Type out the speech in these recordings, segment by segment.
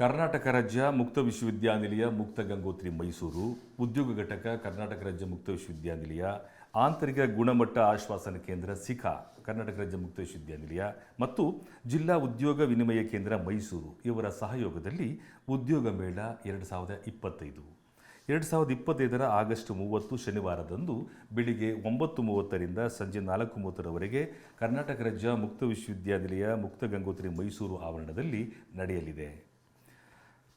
ಕರ್ನಾಟಕ ರಾಜ್ಯ ಮುಕ್ತ ವಿಶ್ವವಿದ್ಯಾನಿಲಯ, ಮುಕ್ತ ಗಂಗೋತ್ರಿ ಮೈಸೂರು. ಉದ್ಯೋಗ ಘಟಕ ಕರ್ನಾಟಕ ರಾಜ್ಯ ಮುಕ್ತ ವಿಶ್ವವಿದ್ಯಾನಿಲಯ, ಆಂತರಿಕ ಗುಣಮಟ್ಟ ಆಶ್ವಾಸನ ಕೇಂದ್ರ ಸಿಖಾ, ಕರ್ನಾಟಕ ರಾಜ್ಯ ಮುಕ್ತ ವಿಶ್ವವಿದ್ಯಾನಿಲಯ ಮತ್ತು ಜಿಲ್ಲಾ ಉದ್ಯೋಗ ವಿನಿಮಯ ಕೇಂದ್ರ ಮೈಸೂರು. ಇವರ ಸಹಯೋಗದಲ್ಲಿ ಉದ್ಯೋಗ ಮೇಳ ಎರಡು ಸಾವಿರದ ಇಪ್ಪತ್ತೈದು. ಎರಡು ಸಾವಿರದ ಇಪ್ಪತ್ತೈದರ ಆಗಸ್ಟ್ ಮೂವತ್ತು ಶನಿವಾರದಂದು ಬೆಳಿಗ್ಗೆ ಒಂಬತ್ತು ಮೂವತ್ತರಿಂದ ಸಂಜೆ ನಾಲ್ಕು ಮೂವತ್ತರವರೆಗೆ ಕರ್ನಾಟಕ ರಾಜ್ಯ ಮುಕ್ತ ವಿಶ್ವವಿದ್ಯಾನಿಲಯ, ಮುಕ್ತ ಗಂಗೋತ್ರಿ ಮೈಸೂರು ಆವರಣದಲ್ಲಿ ನಡೆಯಲಿದೆ.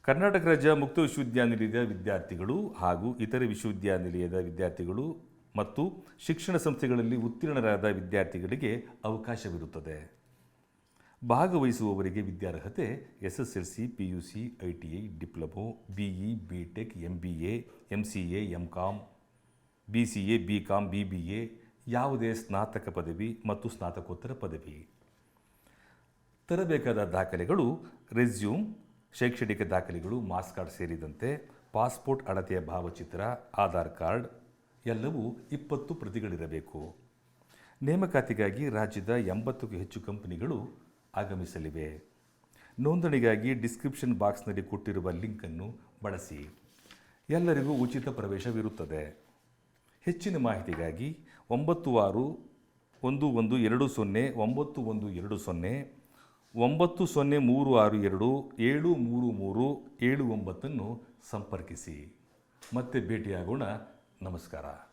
ಕರ್ನಾಟಕ ರಾಜ್ಯ ಮುಕ್ತ ವಿಶ್ವವಿದ್ಯಾನಿಲಯದ ವಿದ್ಯಾರ್ಥಿಗಳು ಹಾಗೂ ಇತರೆ ವಿಶ್ವವಿದ್ಯಾನಿಲಯದ ವಿದ್ಯಾರ್ಥಿಗಳು ಮತ್ತು ಶಿಕ್ಷಣ ಸಂಸ್ಥೆಗಳಲ್ಲಿ ಉತ್ತೀರ್ಣರಾದ ವಿದ್ಯಾರ್ಥಿಗಳಿಗೆ ಅವಕಾಶವಿರುತ್ತದೆ. ಭಾಗವಹಿಸುವವರಿಗೆ ವಿದ್ಯಾರ್ಹತೆ S S L C P U C I T I diploma B E B tech M B A M C A M com B C A B com B B A ಯಾವುದೇ ಸ್ನಾತಕ ಪದವಿ ಮತ್ತು ಸ್ನಾತಕೋತ್ತರ ಪದವಿ. ತರಬೇಕಾದ ದಾಖಲೆಗಳು resume ಶೈಕ್ಷಣಿಕ ದಾಖಲೆಗಳು ಮಾಸ್ ಕಾರ್ಡ್ ಸೇರಿದಂತೆ ಪಾಸ್ಪೋರ್ಟ್ ಅಳತೆಯ ಭಾವಚಿತ್ರ, ಆಧಾರ್ ಕಾರ್ಡ್ ಎಲ್ಲವೂ ಇಪ್ಪತ್ತು ಪ್ರತಿಗಳಿರಬೇಕು. ನೇಮಕಾತಿಗಾಗಿ ರಾಜ್ಯದ ಎಂಬತ್ತಕ್ಕೂ ಹೆಚ್ಚು ಕಂಪನಿಗಳು ಆಗಮಿಸಲಿವೆ. ನೋಂದಣಿಗಾಗಿ ಡಿಸ್ಕ್ರಿಪ್ಷನ್ ಬಾಕ್ಸ್ನಲ್ಲಿ ಕೊಟ್ಟಿರುವ ಲಿಂಕನ್ನು ಬಳಸಿ. ಎಲ್ಲರಿಗೂ ಉಚಿತ ಪ್ರವೇಶವಿರುತ್ತದೆ. ಹೆಚ್ಚಿನ ಮಾಹಿತಿಗಾಗಿ ಒಂಬತ್ತು ಆರು ಒಂದು ಒಂದು ಎರಡು ಸೊನ್ನೆ ಒಂಬತ್ತು ಒಂದು ಎರಡು ಸೊನ್ನೆ ಒಂಬತ್ತು ಸೊನ್ನೆ ಮೂರು ಆರು ಎರಡು ಏಳು ಮೂರು ಮೂರು ಏಳು ಒಂಬತ್ತನ್ನು ಸಂಪರ್ಕಿಸಿ. ಮತ್ತೆ ಭೇಟಿಯಾಗೋಣ. ನಮಸ್ಕಾರ.